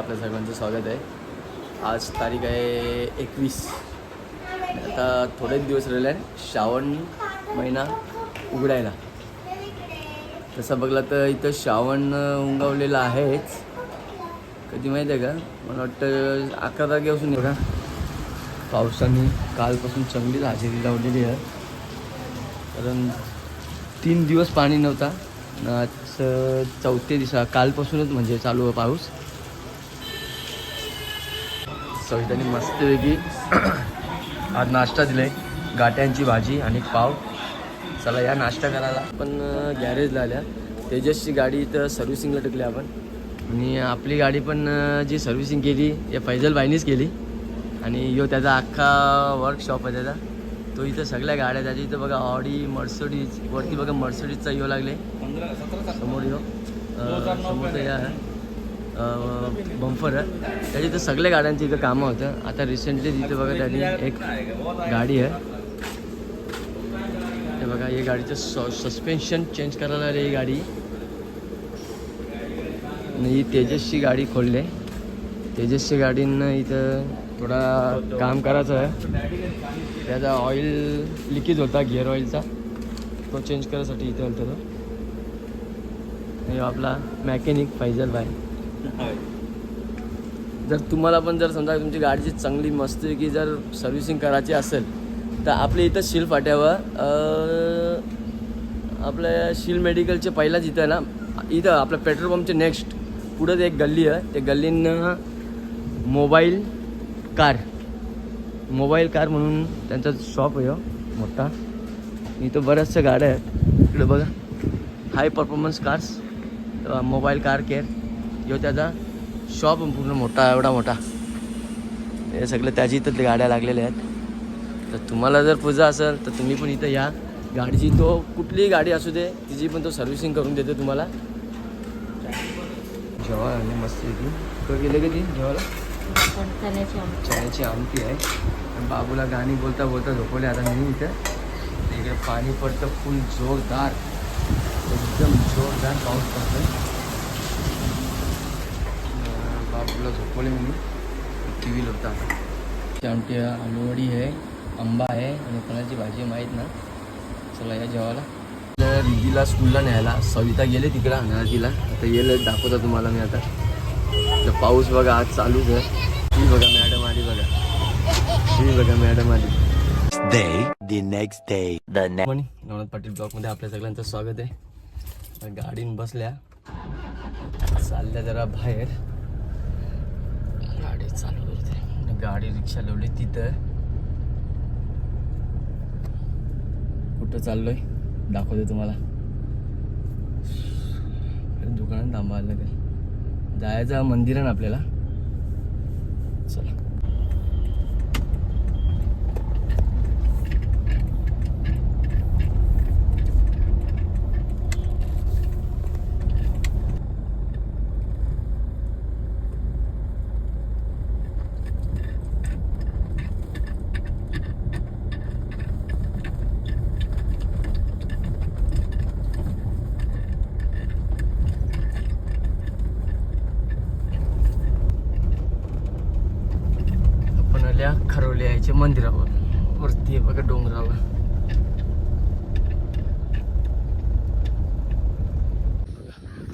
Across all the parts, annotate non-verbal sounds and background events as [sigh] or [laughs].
आपल्या सर्वांचं स्वागत आहे. आज तारीख आहे एकवीस. आता थोडेच दिवस राहिले आहे श्रावण महिना उघडायला. तसं बघला तर इथं श्रावण उंगावलेलं आहेच. कधी माहिती आहे का? मला वाटतं अकरा तारखेपासून बघा. पावसाने कालपासून चांगलीच हजेरी लावलेली आहे. कारण तीन दिवस पाणी नव्हता. आज चौथ्या चौथे दिवसा कालपासूनच म्हणजे चालू आहे पाऊस. सविताने मस्तपैकी आज नाश्ता दिलाय. गाट्यांची भाजी आणि पाव. चला या नाश्ता करायला. आपण गॅरेजला आल्या. तेजसची गाडी इथं सर्व्हिसिंगला टाकली आपण. आणि आपली गाडी पण जी सर्व्हिसिंग केली या फैजल बाईनीच केली. आणि यो त्याचा अख्खा वर्कशॉप आहे त्याचा. तो इथं सगळ्या गाड्या त्याच्या इथं बघा ऑडी मर्सडीज वरती बघा मर्सडीजचा यो लागले समोर यो. समोर या. बंफर आहे. त्याच्या इथं सगळ्या गाड्यांची इथं कामं होतं. आता रिसेंटली तिथं बघा त्याने एक गाडी आहे. हे बघा हे गाडीचं स सस्पेन्शन चेंज करायला रे ही गाडी. आणि ही तेजसची गाडी खोलले. तेजसची गाडीनं इथं थोडा काम करायचं आहे. त्याचा ऑइल लिकेज होता गिअर ऑइलचा तो चेंज करायसाठी इथे होता तो. आणि आपला मॅकॅनिक फैजल भाई. जर तुम्हाला पण जर समजा तुमची गाडीची चांगली मस्त की जर सर्व्हिसिंग करायची असेल तर आपल्या इथं शिल फाट्यावर आपल्या शिल मेडिकलचे पहिलाच इथं ना इथं आपल्या पेट्रोल पंपचे नेक्स्ट पुढंच एक गल्ली आहे. त्या गल्लीनं मोबाईल कार मोबाईल कार म्हणून त्यांचा शॉप आहे हो, मोठा. इथं बऱ्याचशा गाड्या आहेत. इकडे बघा. High performance cars mobile car care ह्यो त्याचा शॉप पूर्ण मोठा एवढा मोठा. हे सगळं त्याची इथं गाड्या लागलेल्या आहेत. तर तुम्हाला जर पूजा असेल तर तुम्ही पण इथं या. गाडीची तो कुठलीही गाडी असू दे तिची पण तो सर्व्हिसिंग करून देतो तुम्हाला. जेव्हा आणि मस्त येते गेले कधी ती जेवायला? चण्याची आमटी आहे. बाबूला गाणी बोलता बोलता झोपवले. आता मी इथं. इकडे पाणी पडतं. फुल जोरदार. एकदम जोरदार पाऊस पडतो बाबूला झोपवले मी टी व्ही होता. ती आमटी आलूवडी आहे आंबा आहे आणि फणाची भाजी माहीत ना? चला या जेवायला. आपल्या रिगीला स्कूलला न्यायला. सविता गेले तिकडं अनारतीला आता येईल दाखवतो तुम्हाला मी आता. तर पाऊस बघा आज चालूच आहे. ही बघा मॅडम आली बघा. ही बघा मॅडम आली. The next. म्हणे नवनाथ पाटील ब्लॉकमध्ये आपल्या सगळ्यांचं स्वागत आहे. तर गाडीन बसल्या. चालल्या जरा बाहेर. गाडी चालू करते गाडी रिक्षा लावली तिथं. कुठं चाललोय? दाखवते तुम्हाला. दुकानात थांबायला काय जायचं मंदिर आहे ना आपल्याला? चला आपण आल्या खरवले यायच्या मंदिरावर. वरती आहे बघा डोंगरावर.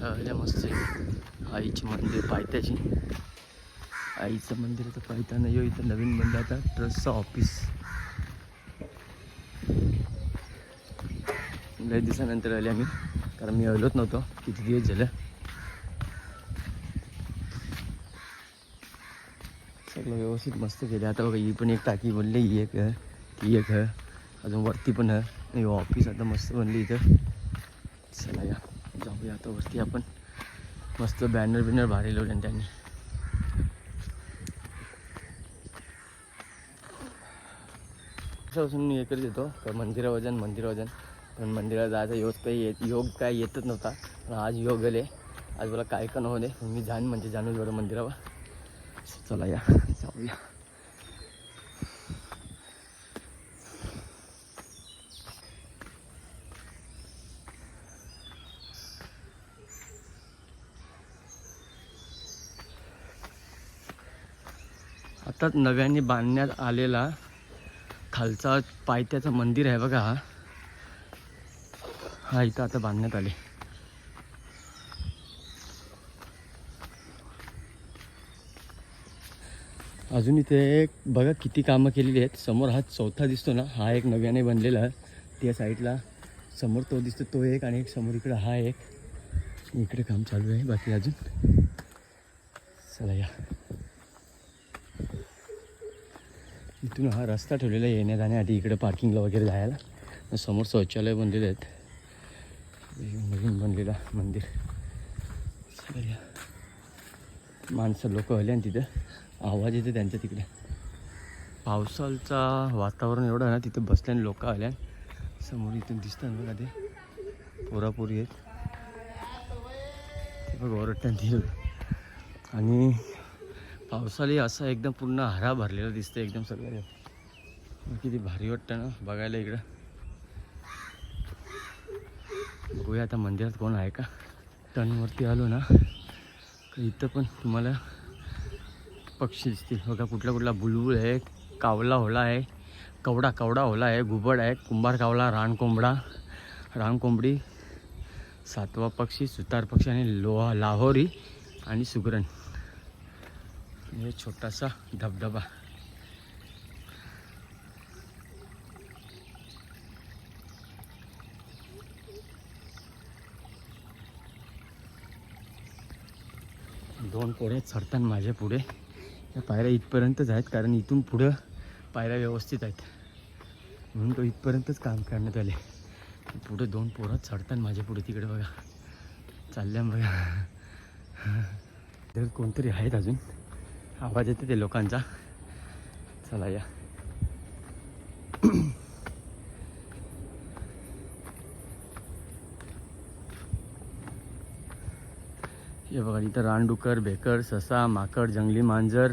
आल्या मस्त आईची मंदिर पायथ्याची आईचं मंदिर तर पायथ्यानं. येऊ इथं नवीन मंदिर आता ट्रस्टचं ऑफिस. लय दिवसानंतर आले आम्ही. कारण मी आलोच नव्हतो. किती दिवस झालं सगळं व्यवस्थित मस्त केले. आता बघा ही पण एक टाकी बनली ही एक ती एक अजून वरती पण आहे ऑफिस आता मस्त बनली इथं. चला या. जाऊया आता वरती आपण. मस्त बॅनर बिनर भारी लावले त्यांनी. असून मी एकच येतो मंदिरा मंदिरावर मंदिरा मंदिरावर पण मंदिरात जायचा योग काही येत योग काय येतच नव्हता. पण आज योग आले. आज मला काय का नव्हते मी जाण म्हणजे जाणूच बरं मंदिरावर. चला या जाऊया आताच नव्याने बांधण्यात आलेला खालचा पायथ्याचं मंदिर आहे बघा हा इथं आता बांधण्यात आले. अजून इथे एक बघा किती कामं केलेली आहेत. समोर हा चौथा दिसतो ना हा एक नव्याने बनलेला. त्या साईडला समोर तो दिसतो तो एक आणि एक समोर इकडं हा एक. इकडे काम चालू आहे बाकी अजून. चला या. इथून हा रस्ता ठेवलेला आहे येण्या जाण्यासाठी इकडे पार्किंगला वगैरे जायला. समोर शौचालय बनलेले आहेत. नवीन बनलेला मंदिर. चला या. माणसं लोक आले आणि तिथं. आवाज येते त्यांच्या तिकडे. पावसाचं वातावरण एवढं आहे ना तिथे बसल्याने लोक आल्या समोर इथून दिसतात बघा ते. पोरापोरी आहेत. बघ ओरडतात आणि पावसाळी असा एकदम पूर्ण हरा भरलेला दिसतं एकदम सगळं किती भारी वाटतं ना बघायला इकडं. बघूया आता मंदिरात कोण आहे का. टनवरती आलो ना इथं पण तुम्हाला पक्षी दिसतील. बघा कुठला कुठला बुलबुल आहे कावला होला आहे कवडा कवडा होला आहे घुबड आहे कुंभार कावला रानकोंबडा रानकोंबडी सातवा पक्षी सुतार पक्षी आणि लोहा लाहोरी आणि सुगरण. हे छोटासा धबधबा. दोन पोरे चढतात माझ्या पुढे. त्या पायऱ्या इथपर्यंतच आहेत कारण इथून पुढं पायऱ्या व्यवस्थित आहेत. म्हणून तो इथपर्यंतच काम करण्यात आले. पुढे दोन पोरं चढतात माझ्या पुढे तिकडे बघा. चालल्या बघा. तर कोणतरी आहेत अजून? आवाज येते ते लोकांचा. चला या. हे बघा इथं रानडुकर बेकर ससा माकड जंगली मांजर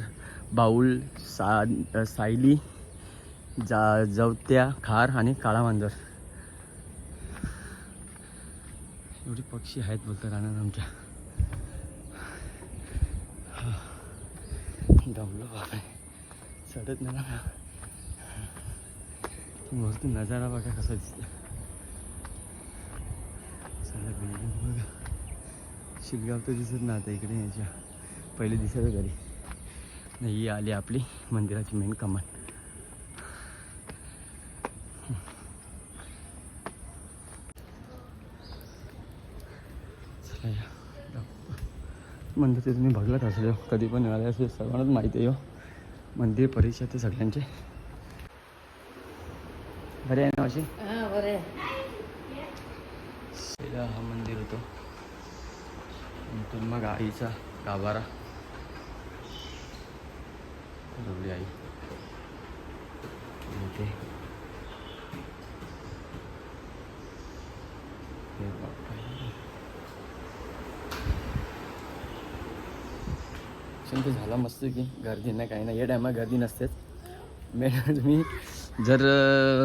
बाऊल सा सायली जा जवत्या खार आणि काळा मांजर. एवढे पक्षी आहेत बोलतात राहणार आमच्या. दमलो बाबा चढत नाही ना. मस्त नजारा बघा कसा दिसतो सगळ्या बिल्डिंग बघा. शिलगाव तर दिसत ना आता इकडे याच्या पहिले दिसायचं घरी. नाही ही आली आपली मंदिराची मेन कमान. मंदिर ते तुम्ही बघलाच असेल. कधी पण आले असेल सर्वांनाच माहिती आहे हो. मंदिर परिचय ते सगळ्यांचे. बरे आहे ना अशी हा हा मंदिर होतो. इथून मग आईचा गाभारा. रवली आई. आणि ते. झाला मस्त की. गर्दी नाही काही नाही. या टायमा गर्दी नसतेच. मे तुम्ही जर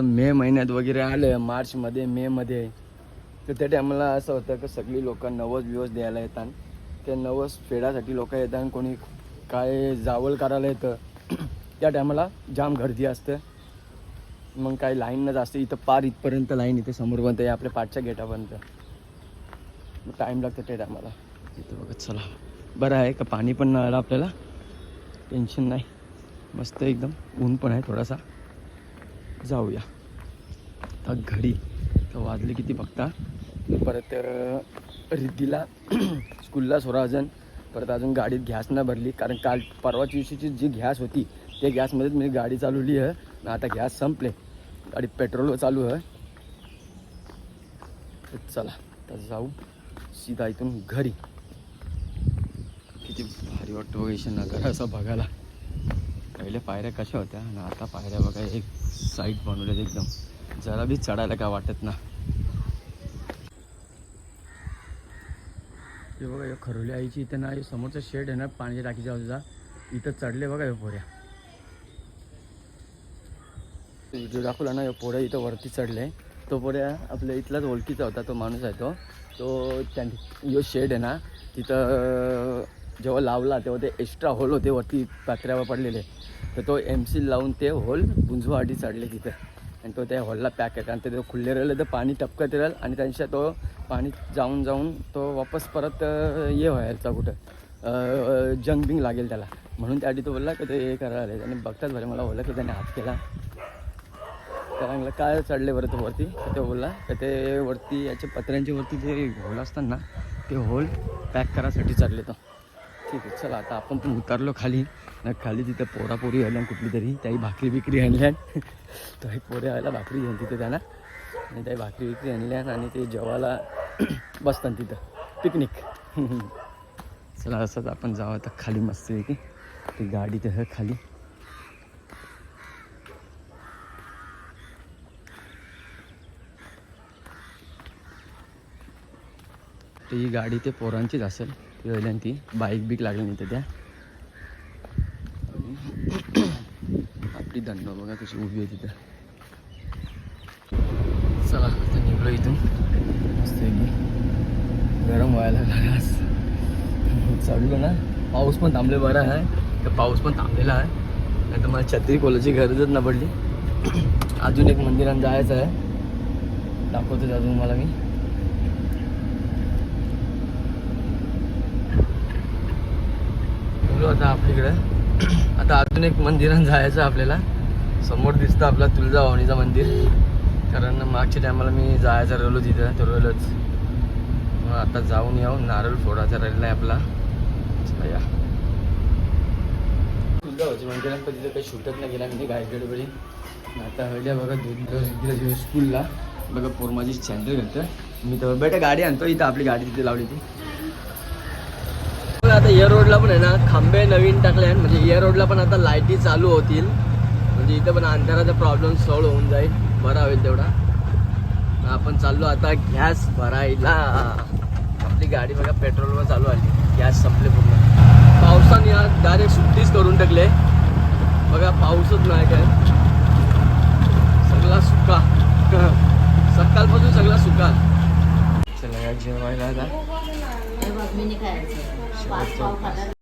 मे महिन्यात वगैरे आलं मार्चमध्ये मेमध्ये तर त्या टायमाला असं होतं की सगळी लोक नवस बिवस द्यायला येतात. त्या नवस फेडासाठी लोक येतात आणि कोणी काय जावळ करायला येतं. [clears throat] त्या टायमाला जाम गर्दी असते. मग काही लाईनच असते इथं पार इथपर्यंत लाईन इथे समोर बनते आपल्या पाठच्या गेटापर्यंत. टाईम लागतो त्या टायमाला. इथं बघत चला. बरं आहे का? पाणी पण नाही आलं आपल्याला. टेन्शन नाही. मस्त एकदम. ऊन पण आहे थोडासा. जाऊया. आता घरी. तर वाजले किती बघता? परत रिद्धीला [clears throat] स्कूलला सोरा अजून. परत अजून गाडीत गॅस नाही भरली. कारण काल परवाच्या दिवशीची जी गॅस होती त्या गॅसमध्येच मी गाडी चालवली आहे आता गॅस संपले. गाडी पेट्रोल चालू आहे चला तर जाऊ. सीधा इथून घरी. किती भारी वाटतं बघा नगर असं बघायला. पहिले पायऱ्या कशा होत्या आणि आता पायऱ्या बघा एक साईड बनवल्यात एकदम. जरा बी चढायला काय वाटत ना. हे बघा हे खरोली आईची इथं ना हे समोरचं शेड आहे ना पाण्याच्या टाकीच्या बाजूचा. इथं चढले बघा हे पोऱ्या. व्हिडिओ दाखवला ना हे पोऱ्या इथं वरती चढले. तो पोऱ्या आपल्या इथलाच ओळखीचा होता तो माणूस आहे तो. तो त्या यो शेड आहे ना तिथं जेव्हा लावला तेव्हा ते एक्स्ट्रा होल होते वरती पात्र्यावर पडलेले. तर तो एम सी लावून ते होल गुंजवाडी चढले तिथं. आणि तो त्या हॉलला पॅक आहे कारण ते खुल्ले राहिलं तर पाणी टपकत राहील आणि त्यांच्या तो पाणी जाऊन जाऊन तो वापस परत ये व्हायचा कुठं. जंग बिंग लागेल त्याला. म्हणून त्याआधी तो बोलला की ते हे करायला आले आणि बघताच भरे मला बोलला की त्याने हात केला. त्याला म्हणलं काय चढले बरं तो वरती? तो बोलला तर ते वरती याच्या पत्र्यांच्या वरती जे होल असतात ना ते होल पॅक करायसाठी चढले तो. ठीक आहे चला आता आपण पण उतरलो खाली. खाली तिथे पोरापोरी आल्या कुठली तरी. त्याही भाकरी बिकरी आणल्या तर एक पोरे आयला भाकरी घेऊन तिथे त्यांना आणि त्याही भाकरी बिकरी आणल्या आणि ते जेवायला [clears throat] बसतात तिथं. पिकनिक [laughs] चला असंच आपण जावं आता खाली मस्त आहे की ती गाडी तर खाली. ती ही गाडी ते पोरांचीच असेल. ती वयल्यान ती बाईक बीक लागली नाही तर त्या. आपली दंड बघा कशी उभी आहे तिथं. चला तर निघलो इथून. मस्त आहे गरम व्हायला लागलास चढलो ना. पाऊस पण थांबले बरं आहे. तर पाऊस पण थांबलेला आहे. नाही तर मला छत्री कोलाची गरजच न पडली. अजून एक मंदिरात जायचं आहे. दाखवतोच अजून मला मी. निघलो आता आपल्याकडं. आता अजून एक मंदिरात जायचं आपल्याला. समोर दिसतं आपला तुळजाभवानीचं मंदिर. कारण मागच्या टायमाला मी जायचं राहिलो तिथं तर मग आता जाऊन येऊ. नारळ फोडायचा राहिला आहे आपला. या. तुळजाभवानी मंदिरात पण तिथं काही शूटच नाही गेला मी गाय आता हळद्या बघा दूध स्कूलला बघा पोरमाची माझी सँडल घालतं मी तर बेटा गाडी आणतो. इथं आपली गाडी तिथे लावली ती आता एअर रोडला पण आहे ना खांबे नवीन टाकले आहेत. म्हणजे एअर रोडला पण आता लाईटी चालू होतील. म्हणजे इथं पण अंधाराचा प्रॉब्लेम सॉल्व होऊन जाईल. बरा होईल तेवढा. आपण चाललो आता गॅस भरायला. आपली गाडी बघा पेट्रोलवर चालू आली. गॅस संपले पूर्ण. पावसाने आज डायरेक्ट सुट्टीच करून टाकले. बघा पाऊसच नाही काय. सगळा सुका. [laughs] सकाळपासून सगळा सुका. चला जेवायला आता. 八十八块